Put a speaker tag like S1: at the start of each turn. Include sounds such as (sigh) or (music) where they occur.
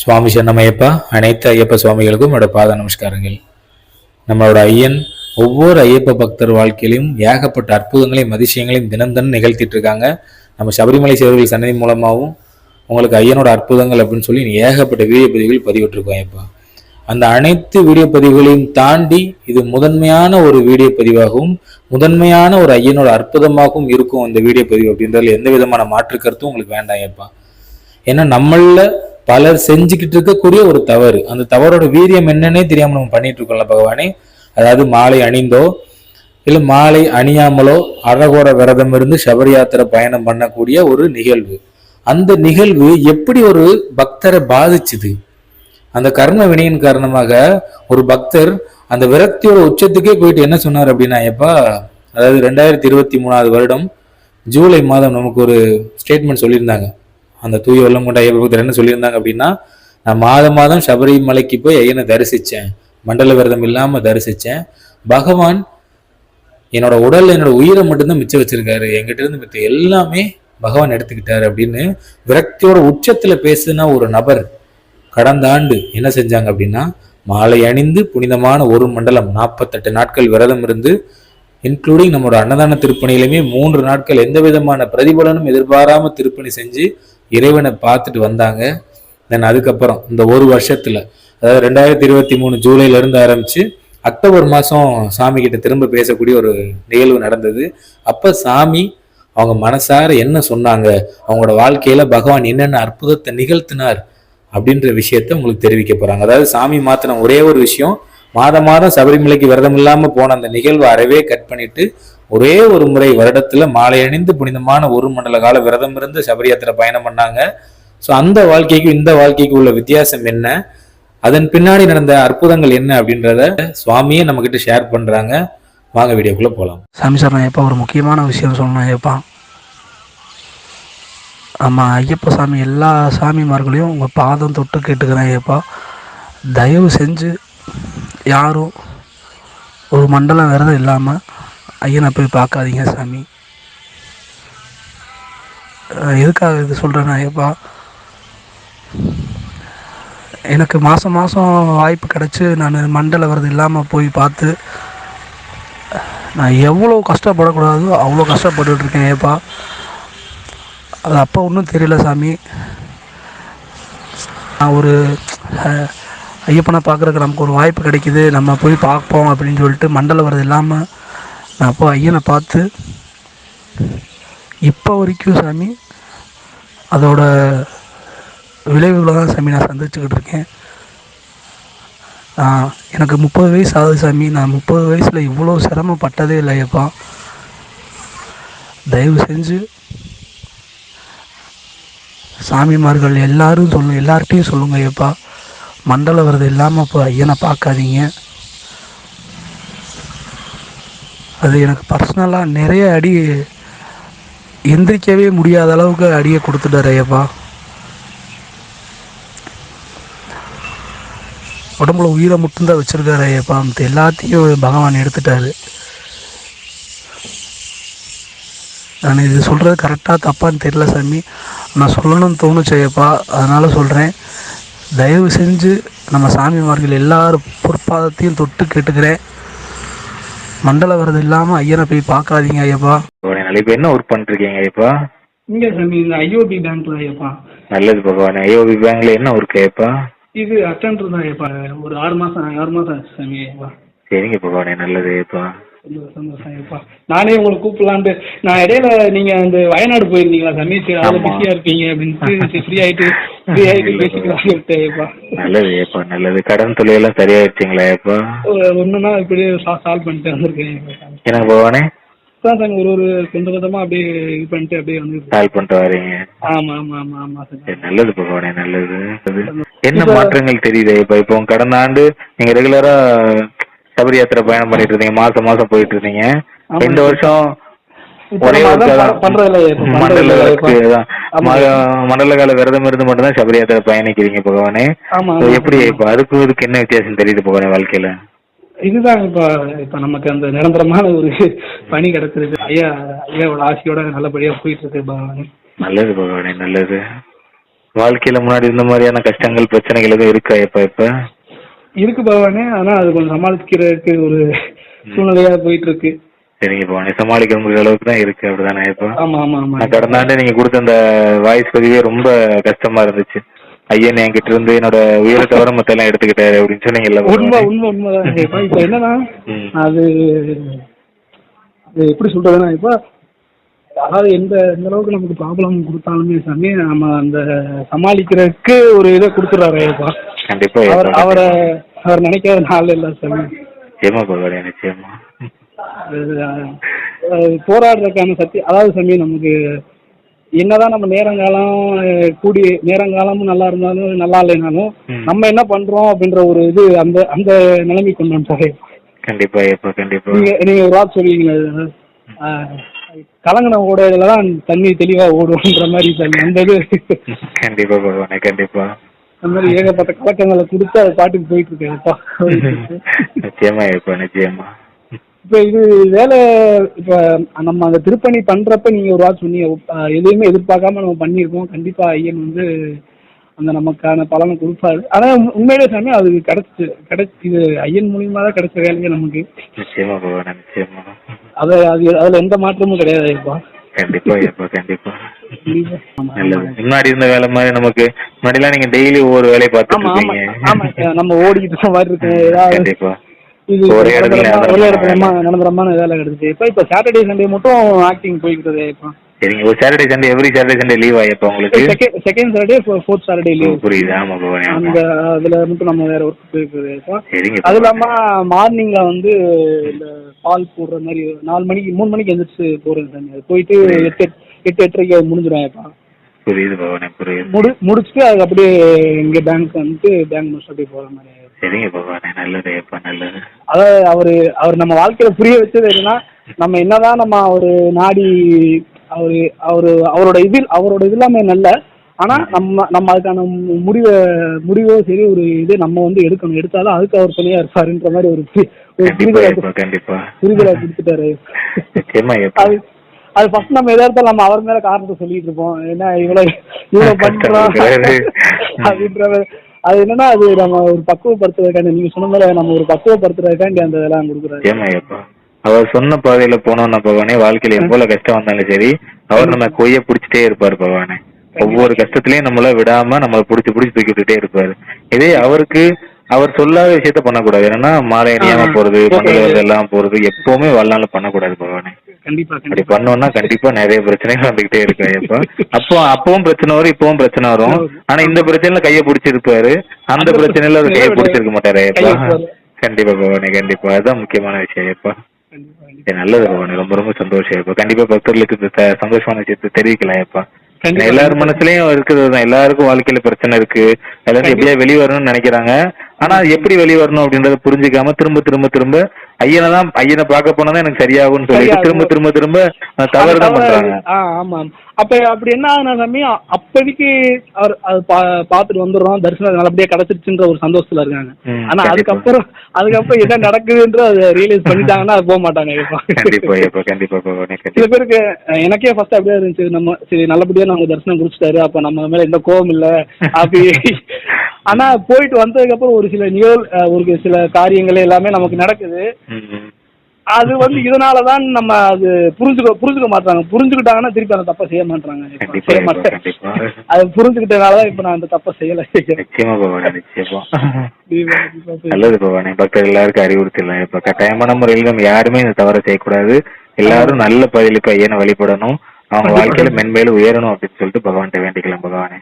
S1: சுவாமி சரணமையப்பா அனைத்து ஐயப்ப சுவாமிகளுக்கும் என்னோட பாத நமஸ்காரங்கள். நம்மளோட ஐயன் ஒவ்வொரு ஐயப்ப பக்தர் வாழ்க்கையிலும் ஏகப்பட்ட அற்புதங்களையும் அதிசயங்களையும் தினம் தினம் நிகழ்த்திட்டு இருக்காங்க நம்ம சபரிமலை சேவர்கள் சன்னதி மூலமாகவும் உங்களுக்கு ஐயனோட அற்புதங்கள் அப்படின்னு சொல்லி ஏகப்பட்ட வீடியோ பதிவுகள் பதிவிட்டிருக்கோம் ஐயப்பா. அந்த அனைத்து வீடியோ பதிவுகளையும் தாண்டி இது முதன்மையான ஒரு வீடியோ பதிவாகவும் முதன்மையான ஒரு ஐயனோட அற்புதமாகவும் இருக்கும் இந்த வீடியோ பதிவு அப்படின்றதுல எந்த விதமான மாற்று கருத்தும் உங்களுக்கு வேண்டாம் ஐயப்பா. ஏன்னா நம்மள பலர் செஞ்சுக்கிட்டு இருக்கக்கூடிய ஒரு தவறு. அந்த தவறோட வீரியம் என்னன்னே தெரியாம நம்ம பண்ணிட்டு இருக்கோம்ல பகவானே. அதாவது மாலை அணிந்தோ இல்லை மாலை அணியாமலோ அழகோட விரதம் இருந்து சபரி யாத்திரை பயணம் பண்ணக்கூடிய ஒரு நிகழ்வு. அந்த நிகழ்வு எப்படி ஒரு பக்தரை பாதிச்சுது? அந்த கர்ம வினையின் காரணமாக ஒரு பக்தர் அந்த விரக்தியோட உச்சத்துக்கே போயிட்டு என்ன சொன்னார் அப்படின்னா எப்பா அதாவது ரெண்டாயிரத்தி இருபத்தி மூணாவது வருடம் ஜூலை மாதம் நமக்கு ஒரு ஸ்டேட்மெண்ட் சொல்லியிருந்தாங்க. அந்த தூய வெள்ளம் கொண்ட ஐயப்ப என்ன சொல்லியிருந்தாங்க அப்படின்னா நான் மாதம் மாதம் சபரிமலைக்கு போய் ஐயனை தரிசித்தேன் மண்டல விரதம் இல்லாமல் தரிசித்தேன் பகவான் என்னோட உடல் என்னோட உயிரை மட்டும்தான் மிச்சம் வச்சிருக்காரு. என்கிட்ட இருந்து மித்த எல்லாமே பகவான் எடுத்துக்கிட்டாரு அப்படின்னு விரக்தியோட உச்சத்துல பேசுனா ஒரு நபர் கடந்த ஆண்டு என்ன செஞ்சாங்க அப்படின்னா மாலை அணிந்து புனிதமான ஒரு மண்டலம் நாற்பத்தெட்டு நாட்கள் விரதம் இருந்து இன்க்ளூடிங் நம்மளோட அன்னதான திருப்பணியிலுமே மூன்று நாட்கள் எந்த விதமான பிரதிபலனும் எதிர்பாராம திருப்பணி செஞ்சு இறைவனை பார்த்துட்டு வந்தாங்க. தென் அதுக்கப்புறம் இந்த ஒரு வருஷத்துல அதாவது ரெண்டாயிரத்தி இருபத்தி மூணு ஜூலைலேருந்து ஆரம்பித்து ஆரம்பிச்சு அக்டோபர் மாதம் சாமி கிட்ட திரும்ப பேசக்கூடிய ஒரு நிகழ்வு நடந்தது. அப்போ சாமி அவங்க மனசார என்ன சொன்னாங்க? அவங்களோட வாழ்க்கையில பகவான் என்னென்ன அற்புதத்தை நிகழ்த்தினார் அப்படின்ற விஷயத்த உங்களுக்கு தெரிவிக்க போறாங்க. அதாவது சாமி மாத்திரம் ஒரே ஒரு விஷயம் மாதம் மாதம் சபரிமலைக்கு விரதம் இல்லாமல் போன அந்த நிகழ்வு அறவே கட் பண்ணிட்டு ஒரே ஒரு முறை வருடத்துல மாலை அணிந்து புனிதமான ஒரு மண்டல கால விரதம் இருந்து சபரியாத்திரை பயணம் பண்ணாங்க. ஸோ அந்த வாழ்க்கைக்கும் இந்த வாழ்க்கைக்கும் உள்ள வித்தியாசம் என்ன? அதன் பின்னாடி நடந்த அற்புதங்கள் என்ன அப்படின்றத சுவாமியே நம்ம கிட்ட ஷேர் பண்றாங்க. வாங்க வீடியோக்குள்ள போலாம்.
S2: சாமி சார் நான் எப்போ ஒரு முக்கியமான விஷயம் சொல்லணும் எப்பா ஆமாம் ஐயப்ப சாமி எல்லா சாமிமார்களையும் உங்கள் பாதம் தொட்டு கேட்டுக்கிறேன் ஐயப்பா. தயவு செஞ்சு யாரும் ஒரு மண்டலம் விரதம் இல்லாமல் ஐயனை போய் பார்க்காதீங்க சாமி. எதுக்காக இது சொல்கிறேன் ஐயப்பா எனக்கு மாதம் மாதம் வாய்ப்பு கிடச்சி நான் மண்டல விரதம் இல்லாமல் போய் பார்த்து நான் எவ்வளோ கஷ்டப்படக்கூடாதோ அவ்வளோ கஷ்டப்பட்டுருக்கேன் இருக்கேன் ஏப்பா அது அப்போ ஒன்றும் தெரியல சாமி. நான் ஒரு ஐயப்பனை பார்க்குறதுக்கு நமக்கு ஒரு வாய்ப்பு கிடைக்கிது. நம்ம போய் பார்ப்போம் அப்படின்னு சொல்லிட்டு மண்டல வரது இல்லாமல் நான் அப்போ ஐயனை பார்த்து இப்போ வரைக்கும் சாமி அதோட விளைவுகளை தான் சாமி நான் சந்திச்சுக்கிட்டு இருக்கேன். எனக்கு முப்பது வயசு ஆகுது சாமி. நான் முப்பது வயசில் இவ்வளோ சிரமப்பட்டதே இல்லை ஐயப்பா தயவு செஞ்சு சாமிமார்கள் எல்லாரும் சொல்லுங்கள் எல்லார்ட்டையும் சொல்லுங்கள் ஐயப்பா. மண்டல விரதம் இல்லாமல் இப்போ ஐயனை பார்க்காதீங்க. அது எனக்கு பர்சனலாக நிறைய அடி எந்திரிக்கவே முடியாத அளவுக்கு அடியை கொடுத்துட்டார் ஐயப்பா. உடம்புல உயிரை மட்டும்தான் வச்சுருக்காரு ஐயப்பா மற்ற எல்லாத்தையும் பகவான் எடுத்துட்டாரு. நான் இது சொல்கிறது கரெக்டாக தப்பான்னு தெரியல சாமி. நான் சொல்லணும்னு தோணுச்சு ஐயப்பா. அதனால் சொல்கிறேன் தயவு செஞ்சு நம்ம சாமிமார்கள் எல்லாரும் பொற்பாதத்தையும் தொட்டு கேட்டுக்கிறேன். மண்டல விரதம் இல்லாமல் ஐயனை போய் பார்க்காதீங்க ஐயப்பா.
S1: இப்ப என்ன ஒர்க் பண்ணிருக்கீங்க இப்பா
S2: இங்கே சாமி இந்த ஐஓபி பேங்க்ல ஐயப்பா.
S1: நல்லது பகவானே ஐயோபி பேங்க்ல என்ன ஒர்க் ஐயப்பா?
S2: இது அட்டெண்டர் தான் ஐயப்பா. ஒரு ஆறு மாதம் ஆறு ஆச்சு சாமி ஐயப்பா.
S1: சரிங்க பகவானே நல்லது ஐயப்பா.
S2: சந்தோஷம். நானே உங்களை கூப்பிடலான்ட்டு நான் இடையில நீங்க அந்த வயநாடு போயிருந்தீங்களா சாமி சரி? அதில். பிஸியா இருப்பீங்க அப்படின்ட்டு ஃப்ரீ ஆயிட்டு ஃப்ரீ ஆயிட்டு (laughs) பேசிக்கலாம் சொல்லிட்டு ஐயப்பா.
S1: நல்லது ஐயப்பா நல்லது. கடன் தொழிலெல்லாம் சரியாயிடுச்சுங்களா ஐயப்பா?
S2: ஒன்றுனா இப்படியே சால்வ் பண்ணிட்டு வந்திருக்கேன்
S1: பகவானே?
S2: அதான் சாமி ஒரு ஒரு கொஞ்சம் கொஞ்சமா அப்படியே இது பண்ணிட்டு அப்படியே வந்து
S1: கால் பண்ணிட்டு வரீங்க.
S2: ஆமா ஆமா ஆமா ஆமா
S1: சரி, நல்லது பகவானே நல்லது. என்ன மாற்றங்கள் தெரியுது இப்ப இப்போ கடந்த ஆண்டு நீங்க ரெகுலரா சபரி யாத்திரை பயணம் பண்ணிட்டு இருந்தீங்க. மாசம் மாசம் போயிட்டு இருந்தீங்க. இந்த வருஷம் ஒரே மண்டல கால விரதம் இருந்து மட்டும் தான் சபரி யாத்திரை பயணிக்கிறீங்க பகவானே. எப்படி இப்ப அதுக்கும் இதுக்கு என்ன வித்தியாசம் தெரியுது பகவானே வாழ்க்கையில?
S2: இதுதான் இப்ப இப்ப நமக்கு அந்த நிரந்தரமான ஒரு பணி கிடைச்சிருக்கு. ஐயா ஐயாவோட ஆசையோட நல்லபடியா போயிட்டு இருக்கு பகவான்.
S1: நல்லது பகவானே நல்லது. வாழ்க்கையில முன்னாடி இருந்த மாதிரியான கஷ்டங்கள் பிரச்சனைகள் எதுவும் இருக்கா இப்ப இப்ப?
S3: இருக்கு பகவானே ஆனா அது கொஞ்சம் சமாளிக்கிறதுக்கு ஒரு சூழ்நிலையா போயிட்டு இருக்கு
S1: சரிங்க பவானி சமாளிக்க முடியற அளவுக்கு தான் இருக்கு அப்படிதானே இப்ப?
S3: ஆமா ஆமா ஆமா.
S1: கடந்த ஆண்டு நீங்க கொடுத்த அந்த வாய்ஸ் பதிவே ரொம்ப கஷ்டமா இருந்துச்சு. ஐயன் என்கிட்ட இருந்து என்னோட உயிரை தவிர மத்த எல்லாம் எடுத்துக்கிட்டாரு அப்படின்னு சொன்னீங்கல்ல
S3: உண்மை. உண்மை உண்மைதான் இப்ப இப்ப (laughs) என்னன்னா. அது அது எப்படி சொல்றதுன்னா இப்ப அதாவது எந்த எந்த அளவுக்கு நமக்கு ப்ராப்ளம் கொடுத்தாலுமே சாமி நம்ம அந்த சமாளிக்கிறதுக்கு ஒரு இதை கொடுத்துறாரு ஐயப்பா.
S1: கண்டிப்பா.
S3: அவரை அவர் நினைக்காத நாள் இல்ல சாமி.
S1: நிச்சயமா பகவானே நிச்சயமா
S3: போராடுறதுக்கான சக்தி அதாவது சாமி நமக்கு என்னதான் நம்ம நேரங்காலம் கூடி நேரங்காலமும் நல்லா இருந்தாலும் நல்லா இல்லைனாலும். நம்ம என்ன பண்றோம் அப்படின்ற ஒரு இது அந்த அந்த நிலைமை கொண்டு வந்துட்டாரு
S1: கண்டிப்பா ஏப்பா கண்டிப்பா.
S3: நீங்க நீங்க ஒரு வார்த்தை சொல்லுவீங்க கலங்கின ஓடையில தான் தண்ணி தெளிவா ஓடும்ன்ற மாதிரி அந்த இது.
S1: கண்டிப்பா பகவானே கண்டிப்பா.
S3: அந்த மாதிரி ஏகப்பட்ட கலக்கங்களை கொடுத்து அது பாட்டுக்கு போயிட்டு இருக்கேன்ப்பா
S1: நிச்சயமா ஏப்பா நிச்சயமா.
S3: இப்ப இது வேலை இப்ப நம்ம அந்த திருப்பணி பண்றப்ப நீங்க ஒரு வாரம் சொன்னீங்க எதையுமே எதிர்பார்க்காம நம்ம பண்ணியிருக்கோம். கண்டிப்பா ஐயன் வந்து அந்த நமக்கான பலனை கொடுப்பாரு. ஆனா உண்- உண்மையிலே சாமி அது கிடைச்சு கிடைச்சு இது ஐயன் மூலியமா தான் கிடைச்ச வேலையே நமக்கு.
S1: நிச்சயமா
S3: அது அது அதுல எந்த மாற்றமும் கிடையாது
S1: கண்டிப்பா கண்டிப்பா. முன்னாடி இருந்த வேலை மாதிரி நமக்கு முன்னாடிலாம் நீங்க டெய்லி ஒவ்வொரு வேலையை பார்த்துட்டு
S3: ஆமா நம்ம ஓடிக்கிட்டு மாதிரி இருக்கு ஏதாவது
S1: கண்டிப்பா.
S3: இது
S1: ஒரே இடத்துல
S3: ஒரே இடத்துல
S1: நிரந்தரமான
S3: வேலை கிடைச்சு இப்ப இப்ப சாட்டர்டே சண்டே மட்டும் ஆக்டிங் இப்போ.
S1: சரிங்க ஒரு Saturday Sunday every Saturday Sunday leave ஆயப்பா உங்களுக்கு?
S3: Second second Saturday fourth Saturday leave
S1: புரியுது. ஆமா
S3: அந்த அதுல மட்டும் நம்ம வேற ஒர்க் போயிருக்குது
S1: சரிங்க
S3: அது. இல்லாம மார்னிங்ல வந்து இந்த பால் போடுற மாதிரி நாலு மணிக்கு மூணு மணிக்கு எந்திரிச்சு போறது சாமி அது போயிட்டு எட்டு எட்டு எட்டரைக்கு அது முடிஞ்சிடும் இப்போ
S1: புரியுது பகவானே புரியுது.
S3: முடி முடிச்சுட்டு அதுக்கு அப்படியே இங்க பேங்க் வந்துட்டு பேங்க் முடிச்சு அப்படியே போற மாதிரி
S1: சரிங்க பகவானே நல்லது ஏப்பா நல்லது?
S3: அதாவது அவரு அவர் நம்ம வாழ்க்கையில புரிய வச்சது என்னன்னா நம்ம என்னதான் நம்ம அவரு நாடி அவரு அவரு அவரோட இதில் அவரோட இது எல்லாமே நல்ல ஆனா நம்ம நம்ம அதுக்கான முடிவை முடிவோ சரி ஒரு இது நம்ம வந்து எடுக்கணும். எடுத்தாலும் அதுக்கு அவர் துணையா இருப்பாருன்ற மாதிரி ஒரு புரிதலை புரிதலை கொடுத்துட்டாரு. அது ஃபர்ஸ்ட் நம்ம எதா இருந்தாலும் நம்ம அவர் மேல காரணத்தை சொல்லிட்டு இருப்போம். ஏன்னா இவ்வளவு இவ்வளவு பண்றோம். அப்படின்ற. அது என்னன்னா அது நம்ம ஒரு பக்குவப்படுத்துறதுக்காண்டி நீங்க சொன்ன மாதிரி நம்ம ஒரு பக்குவப்படுத்துறதுக்காண்டி அந்த இதெல்லாம்
S1: ஏப்பா? அவர் சொன்ன பாதையில போனோம்னா பகவானே வாழ்க்கையில எவ்வளவு கஷ்டம் வந்தாலும் சரி அவர் நம்ம கொய்ய புடிச்சிட்டே இருப்பாரு பகவானே. ஒவ்வொரு கஷ்டத்திலயும் நம்மள விடாம நம்மள புடிச்சு புடிச்சு தூக்கி விட்டுட்டே இருப்பாரு. இதே அவருக்கு அவர் சொல்லாத விஷயத்த பண்ணக்கூடாது. என்னன்னா மாலை அணியாம. போறது. மங்கள எல்லாம் போறது எப்பவுமே வாழ்நாள் பண்ணக்கூடாது பகவானே.
S3: கண்டிப்பா
S1: அப்படி பண்ணோம்னா கண்டிப்பா நிறைய பிரச்சனைகள் வந்துகிட்டே இருக்கு ஐயப்பா. அப்போ அப்பவும் பிரச்சனை வரும் இப்பவும் பிரச்சனை வரும். ஆனா இந்த பிரச்சனையில கைய பிடிச்சிருப்பாரு. அந்த பிரச்சனையில அவர் கைய பிடிச்சிருக்க மாட்டாரு. கண்டிப்பா பகவானே கண்டிப்பா. அதுதான் முக்கியமான விஷயம். சரி, நல்லது பகவானே. ரொம்ப ரொம்ப சந்தோஷம் ஐயப்பா. கண்டிப்பா பக்தர்களுக்கு சந்தோஷமான விஷயத்தை தெரிவிக்கலாம்
S3: கண்டிப்பா.
S1: எல்லார் மனசுலயும் இருக்கிறது தான். எல்லாருக்கும் வாழ்க்கையில பிரச்சனை இருக்கு. இருந்து எப்படியா வெளிய வரணும்னு நினைக்கிறாங்க. ஆனா எப்படி வெளிய வரணும் அப்படின்றத புரிஞ்சுக்காம திரும்ப திரும்ப திரும்ப ஐயனை தான் ஐயனை பார்க்க போனா எனக்கு சரியாகும்னு சொல்லிட்டு. திரும்ப திரும்ப திரும்ப தவறு தான் பண்றாங்க.
S3: ஆமா அப்ப அப்படி என்ன ஆகுனா சாமி அப்போதைக்கு அவர் அது பா- பார்த்துட்டு வந்துடுறோம். தரிசனம் நல்லபடியா கிடைச்சிருச்சுன்ற ஒரு சந்தோஷத்துல இருக்காங்க. ஆனா. அதுக்கப்புறம் அதுக்கப்புறம் என்ன நடக்குதுன்ற அதை ரியலைஸ் பண்ணிட்டாங்கன்னா அது போக மாட்டாங்க.
S1: கண்டிப்பா கண்டிப்பா
S3: சில பேருக்கு எனக்கே ஃபர்ஸ்ட் அப்படியே இருந்துச்சு. நம்ம சரி நல்லபடியா நம்ம தரிசனம் குடிச்சிட்டாரு அப்ப நம்ம மேல எந்த கோவம் இல்ல. அப்படி ஆனா போயிட்டு வந்ததுக்கு அப்புறம் ஒரு சில நிகழ் ஒரு சில காரியங்கள் எல்லாமே நமக்கு நடக்குது. அது வந்து இதனாலதான் நம்ம அது புரிஞ்சுக்க புரிஞ்சுக்க மாட்டாங்க புரிஞ்சுக்கிட்டாங்கன்னா திருப்பி அந்த தப்பை செய்ய மாட்டாங்க செய்ய மாட்டேன். அது புரிஞ்சுக்கிட்டனாலதான் இப்ப நான் அந்த தப்பை செய்யல.
S1: நிச்சயமா பகவானே நிச்சயமா. நல்லது பகவானே. பக்தர் எல்லாருக்கும் அறிவுறுத்தலாம் இப்ப கட்டாயமான முறையில் நம்ம யாருமே இந்த தவறை செய்யக்கூடாது. எல்லாரும் நல்ல பதிலுக்கு ஐயனை வழிபடணும். அவங்க வாழ்க்கையில மென்மேலும் உயரணும் அப்படின்னு சொல்லிட்டு பகவான்கிட்ட வேண்டிக்கலாம் பகவானே.